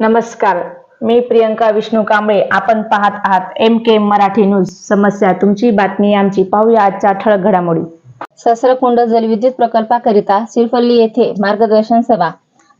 नमस्कार. मी प्रियंका विष्णू कांबळे. आपण पाहत आहात एम के मराठी न्यूज समस्या तुमची बातमी आमची. पाहूया आजच्या ठळक घडामोडी. सहस्रकुंड जलविद्युत प्रकल्पाकरिता सिरफल्ली येथे मार्गदर्शन सभा.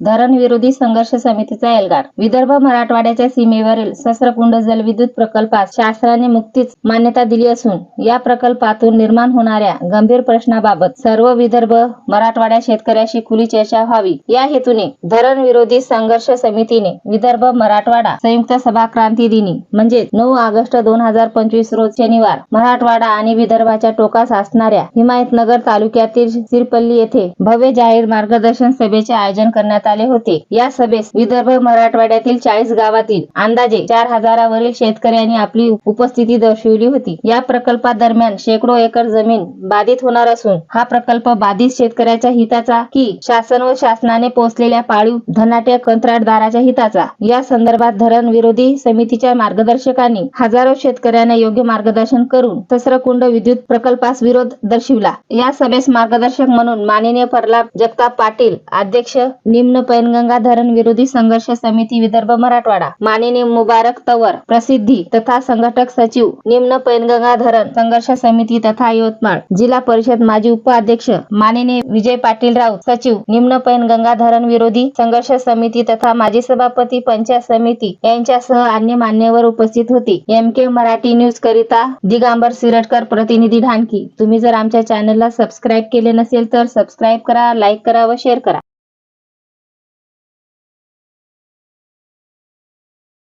धरण विरोधी संघर्ष समितीचा एल्गार. विदर्भ मराठवाड्याच्या सीमेवरील सहस्रकुंड जलविद्युत प्रकल्पास शासनाने नुकतीच मान्यता दिली असून या प्रकल्पातून निर्माण होणाऱ्या गंभीर प्रश्नाबाबत सर्व विदर्भ मराठवाड्या शेतकऱ्याशी खुली चर्चा व्हावी. या हेतूने धरण विरोधी संघर्ष समितीने विदर्भ मराठवाडा संयुक्त सभा क्रांती दिनी. म्हणजे नऊ ऑगस्ट दोन हजार पंचवीस रोज शनिवार मराठवाडा आणि विदर्भाच्या टोकास असणाऱ्या हिमायतनगर तालुक्यातील सिरपल्ली येथे भव्य जाहीर मार्गदर्शन सभेचे आयोजन करण्यात आले होते. या सभेस विदर्भ मराठवाड्यातील चाळीस गावातील अंदाजे चार हजारावरील शेतकऱ्यांनी आपली उपस्थिती दर्शविली होती. या प्रकल्पादरम्यान शेकडो एकर जमीन बाधित होणार असून हा प्रकल्प बाधित शेतकऱ्याच्या हिताचा की शासन व शासनाने पोहोचलेल्या पाळीव धनाट्या कंत्राटदाराच्या हिताचा? या संदर्भात धरण विरोधी समितीच्या मार्गदर्शकांनी हजारो शेतकऱ्यांना योग्य मार्गदर्शन करून सहस्रकुंड विद्युत प्रकल्पास विरोध दर्शविला. या सभेस मार्गदर्शक म्हणून माननीय प्रल्हाद जगताप पाटील अध्यक्ष निम्न पैनगंगा धरण विरोधी संघर्ष समिती विदर्भ मराठवाडा. माननीय मुबारक तवर प्रसिद्धी तथा संघटक सचिव निम्न पैनगंगा धरण संघर्ष समिती तथा यवतमाळ जिल्हा परिषद माजी उपाध्यक्ष माननीय विजय पाटील राऊत सचिव निम्न पैनगंगा धरण विरोधी संघर्ष समिती तथा माजी सभापती पंचायत समिती यांच्यासह अन्य मान्यवर उपस्थित होते. एम के मराठी न्यूज करिता दिगांबर सिरटकर प्रतिनिधी ढानकी तुम्ही जर आमच्या चॅनलला सबस्क्राईब केले नसेल तर सबस्क्राईब करा लाईक करा व शेअर करा.